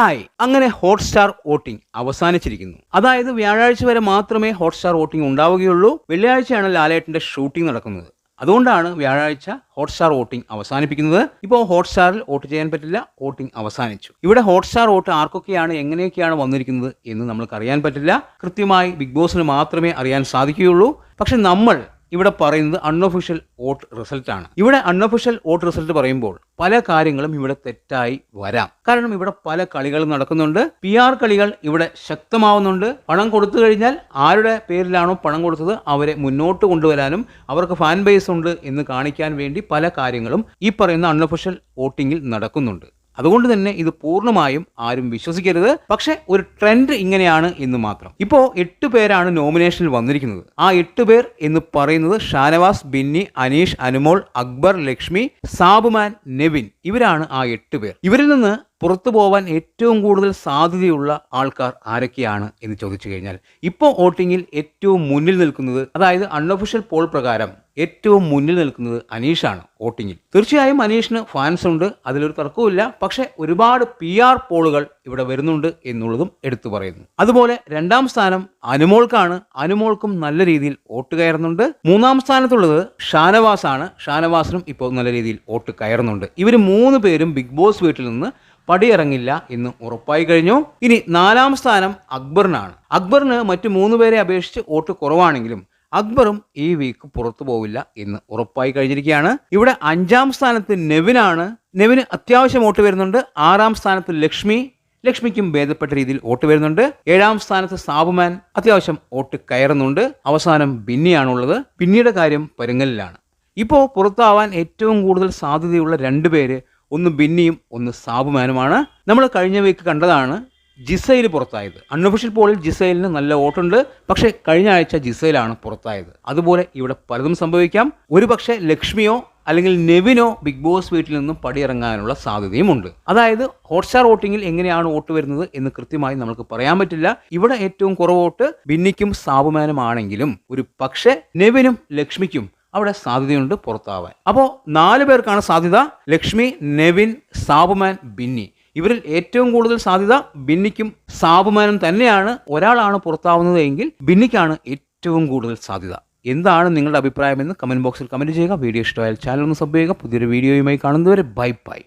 Hi അങ്ങനെ Hotstar voting അവസാനിച്ചിരിക്കുന്നു. അതായത് വ്യാഴാഴ്ച വരെ മാത്രമേ ഹോട്ട്സ്റ്റാർ വോട്ടിംഗ് ഉണ്ടാവുകയുള്ളൂ. വെള്ളിയാഴ്ചയാണ് ലാലേട്ടന്റെ ഷൂട്ടിംഗ് നടക്കുന്നത്. അതുകൊണ്ടാണ് വ്യാഴാഴ്ച ഹോട്ട്സ്റ്റാർ വോട്ടിംഗ് അവസാനിപ്പിക്കുന്നത്. ഇപ്പോൾ ഹോട്ട്സ്റ്റാറിൽ വോട്ട് ചെയ്യാൻ പറ്റില്ല. വോട്ടിംഗ് അവസാനിച്ചു. ഇവിടെ ഹോട്ട്സ്റ്റാർ വോട്ട് ആർക്കൊക്കെയാണ് എങ്ങനെയൊക്കെയാണ് വന്നിരിക്കുന്നത് എന്ന് നമ്മൾക്ക് അറിയാൻ പറ്റില്ല. കൃത്യമായി ബിഗ് ബോസിന് മാത്രമേ അറിയാൻ സാധിക്കുകയുള്ളൂ. പക്ഷെ നമ്മൾ ഇവിടെ പറയുന്നത് അൺഒഫീഷ്യൽ വോട്ട് റിസൾട്ട് ആണ്. ഇവിടെ അൺഒഫീഷ്യൽ വോട്ട് റിസൾട്ട് പറയുമ്പോൾ പല കാര്യങ്ങളും ഇവിടെ തെറ്റായി വരാം. കാരണം ഇവിടെ പല കളികളും നടക്കുന്നുണ്ട്. പി ആർ കളികൾ ഇവിടെ ശക്തമാവുന്നുണ്ട്. പണം കൊടുത്തു കഴിഞ്ഞാൽ ആരുടെ പേരിലാണോ പണം കൊടുത്തത് അവരെ മുന്നോട്ട് കൊണ്ടുവരാനും അവർക്ക് ഫാൻ ബേസ് ഉണ്ട് എന്ന് കാണിക്കാൻ വേണ്ടി പല കാര്യങ്ങളും ഈ പറയുന്ന അൺഒഫീഷ്യൽ വോട്ടിങ്ങിൽ നടക്കുന്നുണ്ട്. അതുകൊണ്ട് തന്നെ ഇത് പൂർണമായും ആരും വിശ്വസിക്കരുത്. പക്ഷേ ഒരു ട്രെൻഡ് ഇങ്ങനെയാണ് എന്ന് മാത്രം. ഇപ്പോൾ എട്ട് പേരാണ് നോമിനേഷനിൽ വന്നിരിക്കുന്നത്. ആ എട്ട് പേർ എന്ന് പറയുന്നത് ഷാനവാസ് ബിന്നി അനീഷ് അനുമോൾ അക്ബർ ലക്ഷ്മി സാബുമാൻ നെവിൻ. ഇവരാണ് ആ എട്ട് പേർ. ഇവരിൽ നിന്ന് പുറത്തു പോവാൻ ഏറ്റവും കൂടുതൽ സാധ്യതയുള്ള ആൾക്കാർ ആരൊക്കെയാണ് എന്ന് ചോദിച്ചു കഴിഞ്ഞാൽ ഇപ്പോൾ വോട്ടിങ്ങിൽ ഏറ്റവും മുന്നിൽ നിൽക്കുന്നത് അതായത് അൺഒഫീഷ്യൽ പോൾ പ്രകാരം ഏറ്റവും മുന്നിൽ നിൽക്കുന്നത് അനീഷാണ് വോട്ടിങ്ങിൽ. തീർച്ചയായും അനീഷിന് ഫാൻസ് ഉണ്ട് അതിലൊരു തർക്കവുമില്ല പക്ഷേ ഒരുപാട് പി ആർ പോളുകൾ ഇവിടെ വരുന്നുണ്ട് എന്നുള്ളതും എടുത്തു പറയുന്നു. അതുപോലെ രണ്ടാം സ്ഥാനം അനുമോൾക്കാണ് അനുമോൾക്കും നല്ല രീതിയിൽ വോട്ട് കയറുന്നുണ്ട്. മൂന്നാം സ്ഥാനത്തുള്ളത് ഷാനവാസാണ് ഷാനവാസിനും ഇപ്പോൾ നല്ല രീതിയിൽ വോട്ട് കയറുന്നുണ്ട്. ഇവർ മൂന്ന് പേരും ബിഗ് ബോസ് വീട്ടിൽ നിന്ന് പടിയിറങ്ങില്ല എന്ന് ഉറപ്പായി കഴിഞ്ഞു. ഇനി നാലാം സ്ഥാനം അക്ബറിനാണ്. അക്ബറിന് മറ്റു മൂന്ന് പേരെ അപേക്ഷിച്ച് വോട്ട് കുറവാണെങ്കിലും അക്ബറും ഈ വീക്ക് പുറത്തു പോവില്ല എന്ന് ഉറപ്പായി കഴിഞ്ഞിരിക്കുകയാണ്. ഇവിടെ അഞ്ചാം സ്ഥാനത്ത് നെവിനാണ്. നെവിന് അത്യാവശ്യം വോട്ട് വരുന്നുണ്ട്. ആറാം സ്ഥാനത്ത് ലക്ഷ്മി. ലക്ഷ്മിക്കും ഭേദപ്പെട്ട രീതിയിൽ വോട്ട് വരുന്നുണ്ട്. ഏഴാം സ്ഥാനത്ത് സാബുമാൻ അത്യാവശ്യം വോട്ട് കയറുന്നുണ്ട്. അവസാനം ബിന്നിയാണുള്ളത്. പിന്നീട് കാര്യം പരുങ്ങലിലാണ്. ഇപ്പോൾ പുറത്താവാൻ ഏറ്റവും കൂടുതൽ സാധ്യതയുള്ള രണ്ട് പേര് ഒന്ന് ബിന്നിയും ഒന്ന് സാബുമാനുമാണ്. നമ്മൾ കഴിഞ്ഞ വീക്ക് കണ്ടതാണ് ജിസൈൽ പുറത്തായത്. അൺഒഫീഷ്യൽ പോളിൽ ജിസൈലിന് നല്ല വോട്ടുണ്ട്. പക്ഷേ കഴിഞ്ഞ ആഴ്ച ജിസൈലാണ് പുറത്തായത്. അതുപോലെ ഇവിടെ പലതും സംഭവിക്കാം. ഒരുപക്ഷേ ലക്ഷ്മിയോ അല്ലെങ്കിൽ നെവിനോ ബിഗ് ബോസ് വീട്ടിൽ നിന്നും പടിയിറങ്ങാനുള്ള സാധ്യതയുമുണ്ട്. അതായത് ഹോട്ട്സ്റ്റാർ വോട്ടിങ്ങിൽ എങ്ങനെയാണ് വോട്ട് വരുന്നത് എന്ന് കൃത്യമായി നമുക്ക് പറയാൻ പറ്റില്ല. ഇവിടെ ഏറ്റവും കുറവ് വോട്ട് ബിന്നിക്കും സാബുമാനുമാണെങ്കിലും ഒരു പക്ഷേ നെവിനും ലക്ഷ്മിക്കും അവിടെ സാധ്യതയുണ്ട് പുറത്താവാൻ. അപ്പോൾ നാല് പേർക്കാണ് സാധ്യത ലക്ഷ്മി നെവിൻ സാബുമാൻ ബിന്നി. ഇവരിൽ ഏറ്റവും കൂടുതൽ സാധ്യത ബിന്നിക്കും സാബുമാനും തന്നെയാണ് ഒരാളാണ് പുറത്താവുന്നത് എങ്കിൽ ബിന്നിക്കാണ് ഏറ്റവും കൂടുതൽ സാധ്യത. എന്താണ് നിങ്ങളുടെ അഭിപ്രായമെന്ന് കമന്റ് ബോക്സിൽ കമന്റ് ചെയ്യുക. വീഡിയോ ഇഷ്ടമായാൽ ചാനൽ ഒന്ന് സബ് ചെയ്യുക. പുതിയൊരു വീഡിയോയുമായി കാണുന്നതുവരെ ബൈ ബൈ